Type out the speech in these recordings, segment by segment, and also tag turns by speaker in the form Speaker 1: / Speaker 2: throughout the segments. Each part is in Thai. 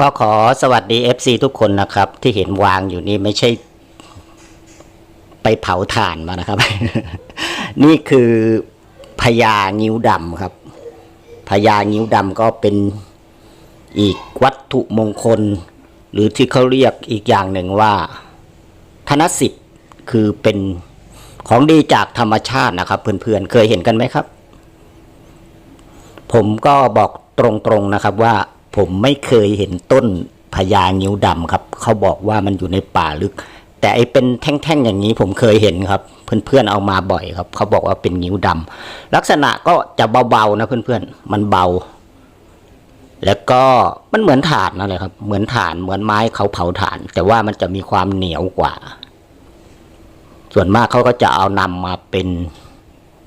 Speaker 1: ก็ขอสวัสดี FC ทุกคนนะครับ ที่เห็นวางอยู่นี่ไม่ใช่ ไปเผาถ่านมานะครับ นี่คือพญางิ้วดำครับพญางิ้วดำก็เป็นอีกวัตถุมงคล หรือที่เขาเรียกอีกอย่างหนึ่งว่า ธนสิทธิ์คือเป็นของดีจากธรรมชาตินะครับ เพื่อนๆ เคยเห็นกันไหมครับ ผมก็บอกตรงๆนะครับว่า ผมไม่เคยเห็นต้นพญางิ้วดำครับ เขาบอกว่ามันอยู่ในป่าลึก แต่ไอเป็นแท่งๆอย่างนี้ผมเคยเห็นครับเพื่อนๆเอามาบ่อยครับ เขาบอกว่าเป็นงิ้วดำลักษณะก็จะเบาๆนะเพื่อนๆมันเบา แล้วก็มันเหมือนถ่านนั่นแหละครับ เหมือนถ่านเหมือนไม้เขาเผาถ่าน แต่ว่ามันจะมีความเหนียวกว่า ส่วนมากเขาก็จะเอานำมาเป็น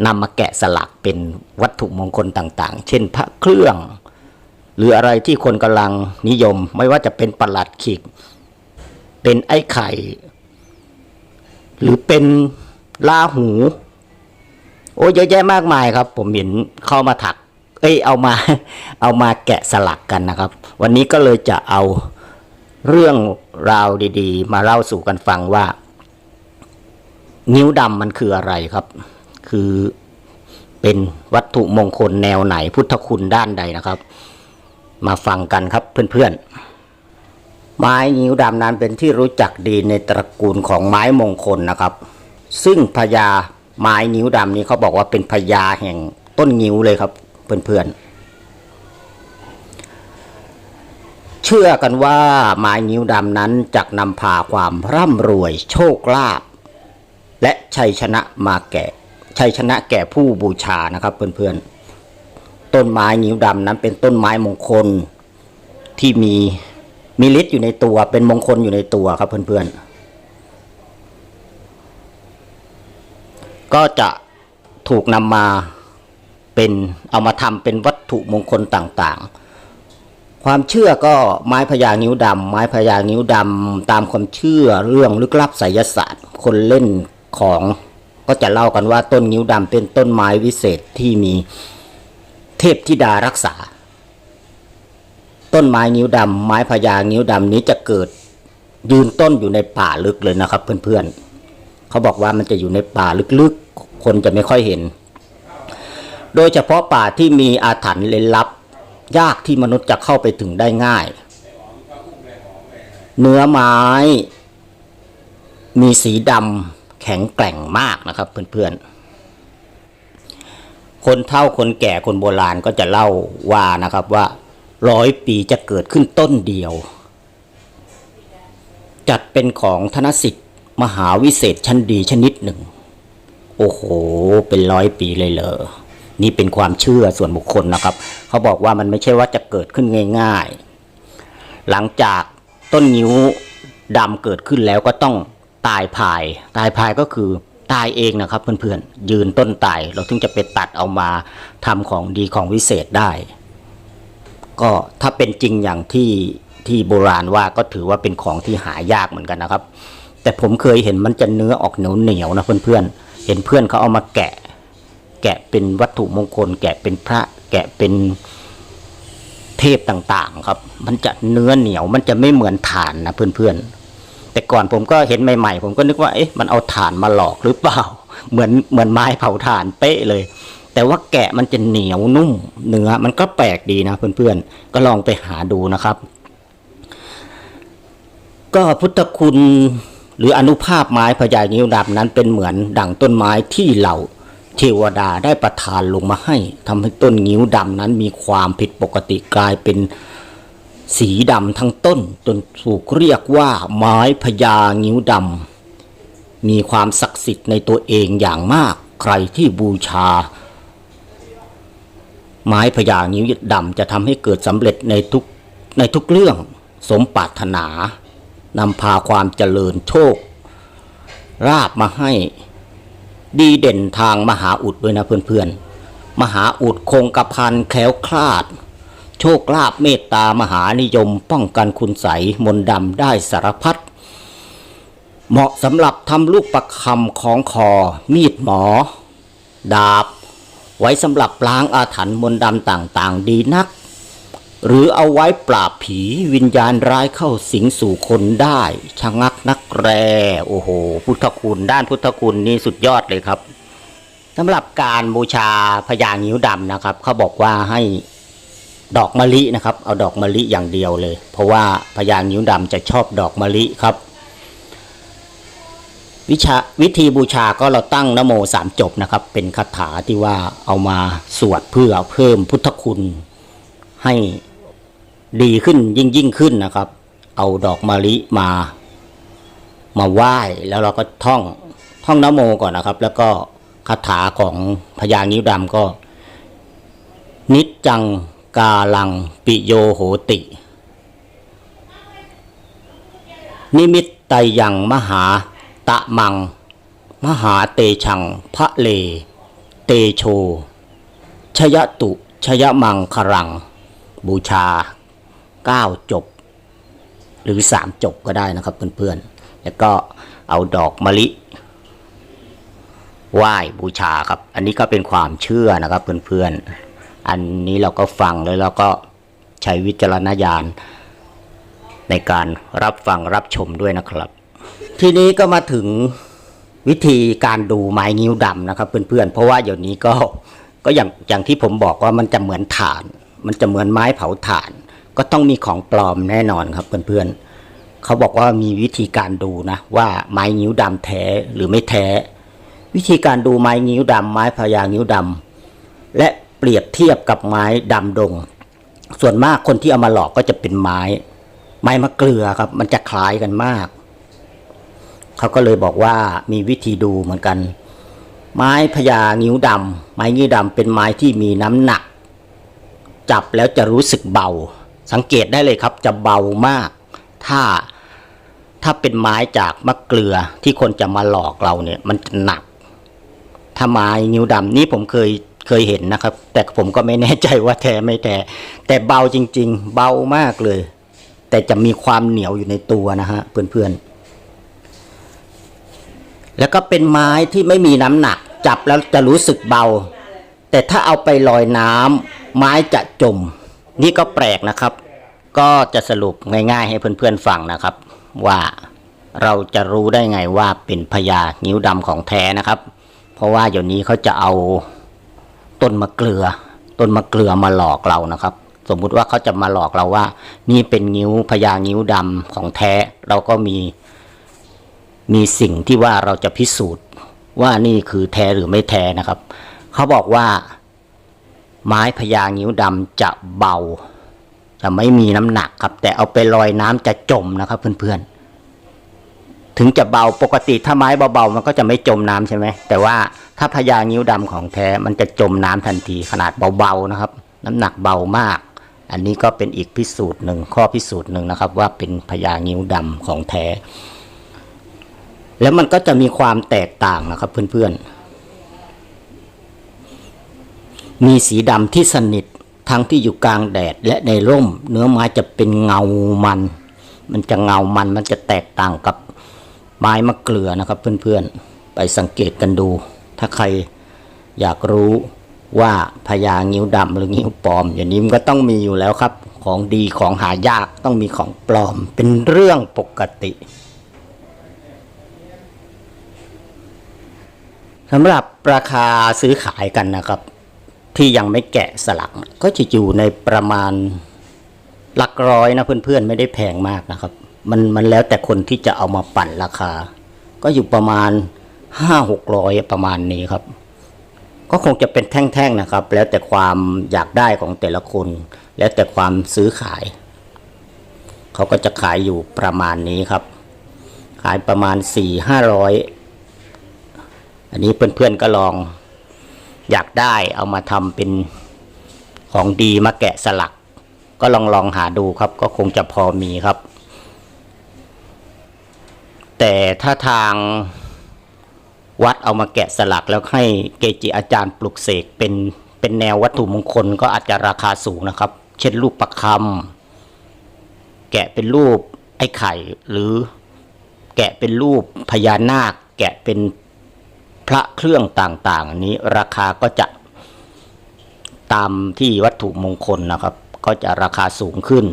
Speaker 1: นำมาแกะสลักเป็นวัตถุมงคลต่าง ๆ เช่นพระเครื่อง หรืออะไรที่คนกำลังนิยม ไม่ว่าจะเป็นประหลัดขิก เป็นไอ้ไข่ หรือเป็นลาหู โอ้เยอะแยะมากมายครับ ผมเห็นเข้ามาถัก เอ้ยเอามาเอามาแกะสลักกันนะครับ วันนี้ก็เลยจะเอาเรื่องราวดีๆ มาเล่าสู่กันฟังว่า นิ้วดำมันคืออะไรครับ คือเป็นวัตถุมงคลแนวไหนพุทธคุณด้านใดนะครับ มาฟังกันครับเพื่อนๆ ไม้งิ้วดำนั้นเป็นที่รู้จักดีในตระกูลของไม้มงคลนะครับ ซึ่งพญาไม้นิ้วดำนี้เขาบอกว่าเป็นพญาแห่งต้นงิ้วเลยครับเพื่อนๆเชื่อกันว่าไม้นิ้วดำนั้นจะนำพาความร่ำรวยโชคลาภและชัยชนะมาแก่ ชัยชนะแก่ผู้บูชานะครับเพื่อนๆ ต้นไม้นิ้วดำนั้นเป็นต้นไม้มงคลที่มีมีฤทธิ์อยู่ในตัวเป็นมงคลอยู่ในตัวครับเพื่อนๆ ก็จะถูกนำมาเป็นเอามาทำเป็นวัตถุมงคลต่างๆ ความเชื่อก็ไม้พญานิ้วดำไม้พญานิ้วดำตามความเชื่อเรื่องลึกลับไสยศาสตร์ คนเล่นของก็จะเล่ากันว่าต้นนิ้วดำเป็นต้นไม้วิเศษที่มี ทพธิดารักษา ต้นไม้นิ้วดำไม้พญานิ้วดำนี้จะเกิด ยืนต้นอยู่ในป่าลึกเลยนะครับ เพื่อนๆเขาบอกว่ามันจะอยู่ในป่าลึกๆ คนจะไม่ค่อยเห็น โดยเฉพาะป่าที่มีอาถรรพ์เล้นลับ ยากที่มนุษย์จะเข้าไปถึงได้ง่าย เนื้อไม้ มีสีดำแข็งแกร่งมากนะครับ เพื่อนๆ คนเฒ่าคนแก่คนโบราณก็จะเล่าว่านะครับว่าร้อยปีจะเกิดขึ้นต้นเดียว จัดเป็นของธนสิทธิ์มหาวิเศษชั้นดีชนิดหนึ่ง โอ้โห เป็นร้อยปีเลยเหรอนี่เป็นความเชื่อส่วนบุคคลนะครับ เขาบอกว่ามันไม่ใช่ว่าจะเกิดขึ้นง่าย ๆ หลังจากต้นนิ้วดำเกิดขึ้นแล้วก็ต้องตายพาย ตายพายก็คือ ตายเองนะครับเพื่อนๆยืนต้นตายเราถึงจะไปตัดเอามาทำของดีของวิเศษได้ ก็ถ้าเป็นจริงอย่างที่ที่โบราณว่าก็ถือว่าเป็นของที่หายากเหมือนกันนะครับ แต่ผมเคยเห็นมันจะเนื้อออกเหนียวเหนียวๆนะเพื่อนๆเห็นเพื่อนเขาเอามาแกะ แกะเป็นวัตถุมงคล แกะเป็นพระ แกะเป็นเทพต่างๆ ครับ มันจะเนื้อเหนียวมันจะไม่เหมือนถ่านนะเพื่อนๆ แต่ก่อนผมก็เห็นใหม่ๆ ผมก็นึกว่าเอ๊ะมันเอาถ่านมาหลอกหรือเปล่า เหมือนเหมือนไม้เผาถ่านเป๊ะเลย แต่ว่าแกะมันจะเหนียวนุ่มเนื้อมันก็แปลกดีนะเพื่อนๆ ก็ลองไปหาดูนะครับ ก็พุทธคุณหรืออนุภาพไม้พญานิ้วดำนั้นเป็นเหมือนดั่งต้นไม้ที่เหล่าเทวดาได้ประทานลงมาให้ทำให้ต้นงิ้วดำนั้นมีความผิดปกติกลายเป็น สีดำทั้งต้นจนถูกเรียกว่าไม้พญางิ้วดำมีความศักดิ์สิทธิ์ในตัวเองอย่างมากใครที่บูชา ไม้พญางิ้วดำจะทำให้เกิดสำเร็จในทุกในทุกเรื่องสมปรารถนานำพาความเจริญโชคราบมาให้ดีเด่นทางมหาอุดด้วยนะเพื่อนๆ มหาอุดคงกระพันแคล้วคลาด โชคลาภเมตตามหานิยม ป้องกันคุณใสมนดำได้สารพัดเหมาะสำหรับทำลูกประคำของคอ มีดหมอ ดาบ ไว้สำหรับล้างอาถรรพ์มนดำต่างๆ ดีนัก หรือเอาไว้ปราบผีวิญญาณร้ายเข้าสิงสู่คนได้ชะงักนักแร โอ้โห พุทธคุณด้านพุทธคุณนี่สุดยอดเลยครับสำหรับการบูชาพญางิ้วดำนะครับ เขาบอกว่าให้ ดอกมะลินะครับ เอาดอกมะลิอย่างเดียวเลย เพราะว่าพญางิ้วดำจะชอบดอกมะลิครับ วิชาวิธีบูชาก็เราตั้งนโมสามจบนะครับ เป็นคาถาที่ว่าเอามาสวดเพื่อเพิ่มพุทธคุณให้ดีขึ้นยิ่งยิ่งขึ้นนะครับ เอาดอกมะลิมา มาไหว้แล้วเราก็ท่องท่องนโมก่อนนะครับ แล้วก็คาถาของพญางิ้วดำก็ นิจจัง กาลังปิโยโหติ นิมิตไตยังมหาตะมัง มหาเตชังพระเล เตโช ชยตุชยมังครัง บูชาเก้าจบ หรือสามจบก็ได้นะครับเพื่อนๆ แล้วก็เอาดอกมะลิไหว้บูชาครับ อันนี้ก็เป็นความเชื่อนะครับเพื่อนๆ อันนี้เราก็ฟังแล้วเราก็ใช้วิจารณญาณในการรับฟังรับชมด้วยนะครับ ทีนี้ก็มาถึงวิธีการดูไม้นิ้วดำนะครับ เพื่อนๆ เพราะว่าเดี๋ยวนี้ก็ก็อย่างอย่างที่ผมบอกว่ามันจะเหมือนถ่าน มันจะเหมือนไม้เผาถ่าน ก็ต้องมีของปลอมแน่นอนครับเพื่อนๆเขาบอกว่ามีวิธีการดูนะ ว่าไม้นิ้วดำแท้หรือไม่แท้ วิธีการดูไม้นิ้วดำไม้พญานิ้วดำและ ปรียบเทียบกับไม้ดำดง ส่วนมากคนที่เอามาหลอกก็จะเป็นไม้ ไม้มะเกลือครับ มันจะคล้ายกันมาก เขาก็เลยบอกว่ามีวิธีดูเหมือนกัน ไม้พญางิ้วดำไม้งิ้วดำเป็นไม้ที่มีน้ำหนัก จับแล้วจะรู้สึกเบา สังเกตได้เลยครับ จะเบามาก ถ้าถ้าเป็นไม้จากมะเกลือที่คนจะมาหลอกเราเนี่ย มันจะหนัก ถ้าไม้นิ้วดำนี่ผมเคย เคยเห็นนะครับ แต่ผมก็ไม่แน่ใจว่าแท้ไม่แท้แต่เบาจริง ๆ เบามากเลย แต่จะมีความเหนียวอยู่ในตัวนะฮะเพื่อนๆแล้วก็เป็นไม้ที่ไม่มีน้ำหนัก จับแล้วจะรู้สึกเบา แต่ถ้าเอาไปลอยน้ำไม้จะจม นี่ก็แปลกนะครับ ก็จะสรุปง่ายๆ ให้เพื่อนๆฟังนะครับ ว่าเราจะรู้ได้ไงว่าเป็นพญานิ้วดำของแท้นะครับ เพราะว่าเดี๋ยวนี้เขาจะเอา ต้นมะเกลือ ต้นมะเกลือมาหลอกเรานะครับ สมมุติว่าเขาจะมาหลอกเราว่า นี่เป็นนิ้วพญานิ้วดำของแท้ เราก็มี มีสิ่งที่ว่าเราจะพิสูจน์ว่านี่คือแท้หรือไม่แท้นะครับ เขาบอกว่า ไม้พญางิ้วดำจะเบาจะไม่มีน้ำหนักครับ แต่เอาไปลอยน้ำจะจมนะครับ เพื่อนๆ ถึงจะเบาปกติถ้าไม้เบาๆมันก็จะไม่จมน้ำใช่ไหมแต่ว่าถ้าพญางิ้วดำของแท้มันจะจมน้ำทันทีขนาดเบาๆนะครับ น้ำหนักเบามาก อันนี้ก็เป็นอีกพิสูจน์หนึ่งข้อพิสูจน์หนึ่งนะครับ ว่าเป็นพญางิ้วดำของแท้ แล้วมันก็จะมีความแตกต่างนะครับเพื่อนๆ มีสีดำที่สนิททั้งที่อยู่กลางแดดและในร่ม เนื้อไม้จะเป็นเงามัน มันจะเงามันมันจะแตกต่างกับ ไม้มะเกลือนะครับเพื่อนๆ ไปสังเกตกันดู ถ้าใครอยากรู้ว่าพญางิ้วดำหรืองิ้วปลอม อย่างนี้มันก็ต้องมีอยู่แล้วครับ ของดีของหายากต้องมีของปลอม เป็นเรื่องปกติสำหรับราคาซื้อขายกันนะครับ ที่ยังไม่แกะสลัก ก็จะอยู่ในประมาณหลักร้อยนะเพื่อนๆ ไม่ได้แพงมากนะครับ มันมันแล้วแต่คนที่จะเอามาปั่นราคา ก็อยู่ประมาณห้าหกร้อยประมาณนี้ครับ ก็คงจะเป็นแท่งๆนะครับ แล้วแต่ความอยากได้ของแต่ละคน แล้วแต่ความซื้อขาย เขาก็จะขายอยู่ประมาณนี้ครับ ขายประมาณสี่ห้าร้อยอันนี้เพื่อนๆก็ลองอยากได้เอามาทำเป็นของดีมาแกะสลัก ก็ลองลองหาดูครับ ก็คงจะพอมีครับ แต่ถ้าทางวัดเอามาแกะสลักแล้วให้เกจิอาจารย์ปลุกเสกเป็นเป็นแนววัตถุมงคลก็อาจจะราคาสูงนะครับ เช่นรูปประคำแกะเป็นรูปไอ้ไข่ หรือแกะเป็นรูปพญานาค แกะเป็นพระเครื่องต่างๆ นี้ราคาก็จะตามที่วัตถุมงคลนะครับ ก็จะราคาสูงขึ้น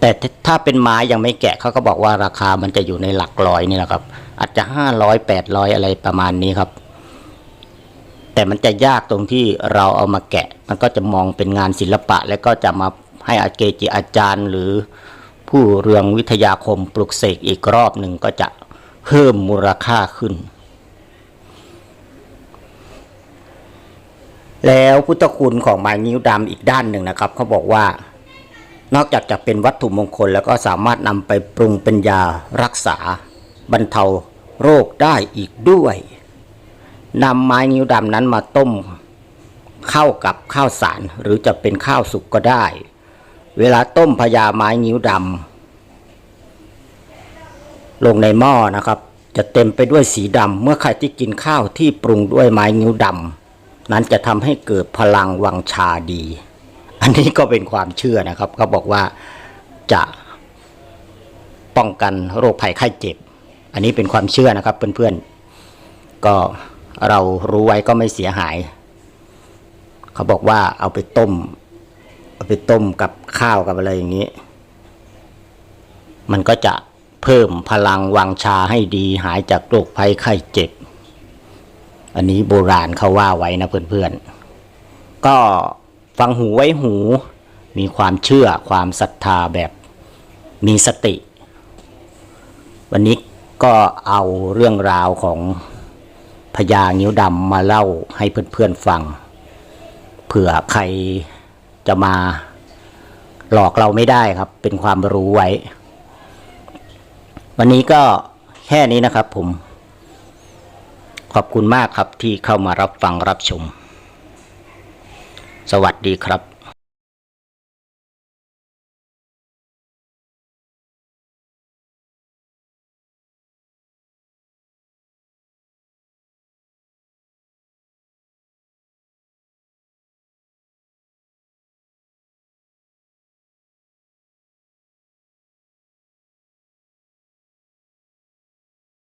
Speaker 1: แต่ถ้าเป็นไม้ยังไม่แกะเขาก็บอกว่าราคามันจะอยู่ในหลักร้อยนี่แหละครับ อาจจะห้าร้อยแปดร้อยอะไรประมาณนี้ครับ แต่มันจะยากตรงที่เราเอามาแกะ มันก็จะมองเป็นงานศิลปะ แล้วก็จะมาให้อาเกจิอาจารย์ หรือผู้เรืองวิทยาคมปลุกเสกอีกรอบหนึ่งก็จะเพิ่มมูลค่าขึ้น แล้วพุทธคุณของไม้นิ้วดำอีกด้านหนึ่งนะครับเขาบอกว่า นอกจากจะเป็นวัตถุมงคลแล้วก็สามารถนำไปปรุงเป็นยารักษา บรรเทาโรคได้อีกด้วยนำไม้นิ้วดำนั้นมาต้มเข้ากับข้าวสารหรือจะเป็นข้าวสุกก็ได้ เวลาต้มพญาไม้นิ้วดำลงในหม้อนะครับ จะเต็มไปด้วยสีดำเมื่อใครที่กินข้าวที่ปรุงด้วยไม้นิ้วดำนั้นจะทำให้เกิดพลังวังชาดี อันนี้ก็เป็นความเชื่อนะครับเขาบอกว่าจะป้องกันโรคภัยไข้เจ็บ อันนี้เป็นความเชื่อนะครับ เพื่อนๆ ก็เรารู้ไว้ก็ไม่เสียหาย เขาบอกว่าเอาไปต้ม เอาไปต้มกับข้าวกับอะไรอย่างนี้ มันก็จะเพิ่มพลังวังชาให้ดีหายจากโรคภัยไข้เจ็บ อันนี้โบราณเขาว่าไว้นะเพื่อนๆ ก็ ฟังหูไว้หู มีความเชื่อความศรัทธาแบบมีสติ วันนี้ก็เอาเรื่องราวของพญางิ้วดำมาเล่าให้เพื่อนๆฟัง เผื่อใครจะมาหลอกเราไม่ได้ครับ เป็นความรู้ไว้ วันนี้ก็แค่นี้นะครับผม ขอบคุณมากครับที่เข้ามารับฟังรับชม สวัสดีครับ